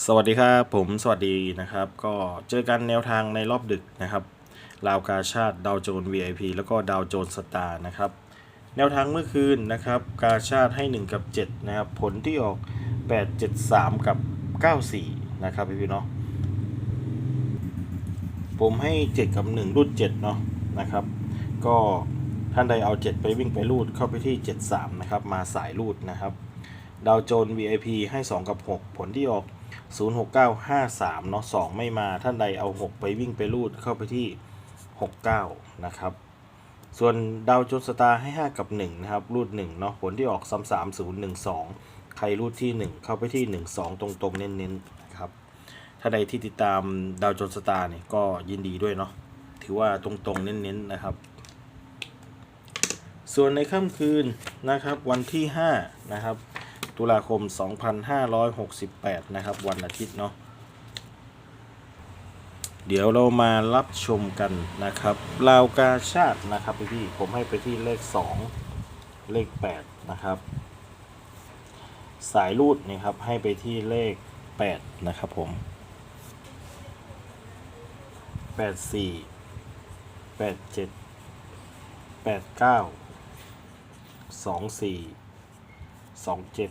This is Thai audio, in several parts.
สวัสดีครับผมสวัสดีนะครับ ก็เจอกันแนวทางในรอบดึกนะครับลาวกาชาติดาวโจน VIP แล้วก็ดาวโจนสตาร์นะครับ แนวทางเมื่อคืนนะครับ กาชาติให้ 1 กับ 7 นะครับ ผลที่ออก 8 7 3 กับ 94 นะครับพี่พี่เนาะผมให้ 7 กับ 1 รูด7เนาะนะครับ ก็ท่านใดเอา 7 ไปวิ่งไปรูดเข้าไปที่ 73 นะครับ มาสายรูดนะครับ ดาวโจน VIP ให้ 2 กับ 6 ผลที่ออก 06953เนาะ2ไม่มาท่านใดเอา 6 ไปวิ่งไปรูดเข้าไปที่ 69 นะครับ ส่วนดาวโจนสตาร์ให้ 5 กับ 1 นะครับ รูด1เนาะผลที่ออก33012 ใครรูดที่ 1 เข้าไปที่ 12 ตรงๆ เน้นๆนะครับถ้าใดที่ติดตามดาวโจนสตาร์เนี่ยก็ยินดีด้วยเนาะถือว่าตรงๆ เน้นๆนะครับ ส่วนในค่ำคืนนะครับวันที่ 5 นะครับ ตุลาคม 2568 นะครับ วันอาทิตย์เนาะเดี๋ยวเรามารับชมกันนะครับลาวกาชาตินะครับพี่พี่ๆผมให้ไปที่เลข 2 เลข 8 นะครับ สายรูดนี่ครับให้ไปที่เลข 8 นะครับผม 84 87 89 24 สองเจ็ด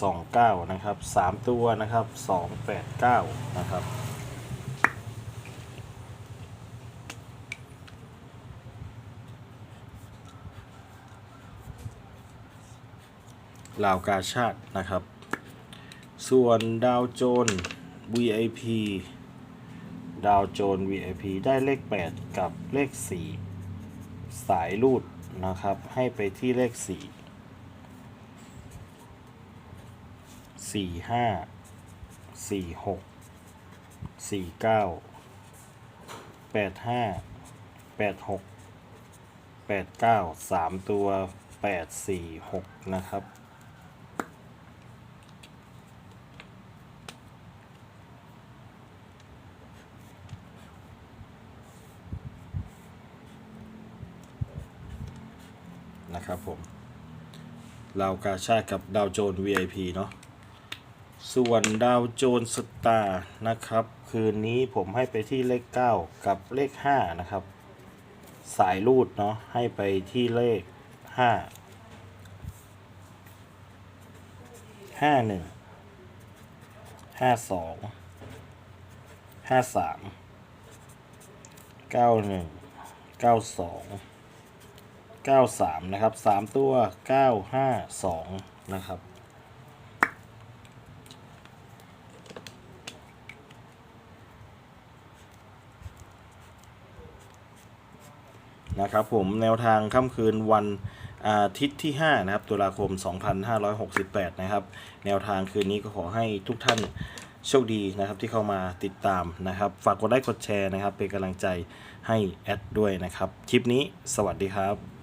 สองเก้านะครับสามตัวนะครับสองแปดเก้านะครับลาวกาชาตินะครับ ส่วนดาวโจน VIP ดาวโจน VIP ได้เลข 8 กับเลข 4 สายรูดนะครับ ให้ไปที่เลข 4 สี่ห้าสี่หกสี่เก้าแปดห้าแปดหกแปดเก้าสามตัวแปดสี่หกนะครับนะครับผมลาวกาชาติกับดาวโจน VIP เนาะ ส่วนดาวโจนสตาร์นะครับ คืนนี้ผมให้ไปที่เลข 9 กับเลข 5 นะครับ สายรูดเนาะให้ไปที่เลข 5 51 52 53 91 92 93 นะครับ 3 ตัว 952 นะครับ นะครับผมแนวทางค่ำคืนวันอาทิตย์ที่ 5 นะครับ ตุลาคม 2568 นะครับ แนวทางคืนนี้ก็ขอให้ทุกท่านโชคดีนะครับที่เข้ามาติดตามนะครับ ฝากกดไลค์กดแชร์นะครับ เป็นกำลังใจให้แอดด้วยนะครับ คลิปนี้สวัสดีครับ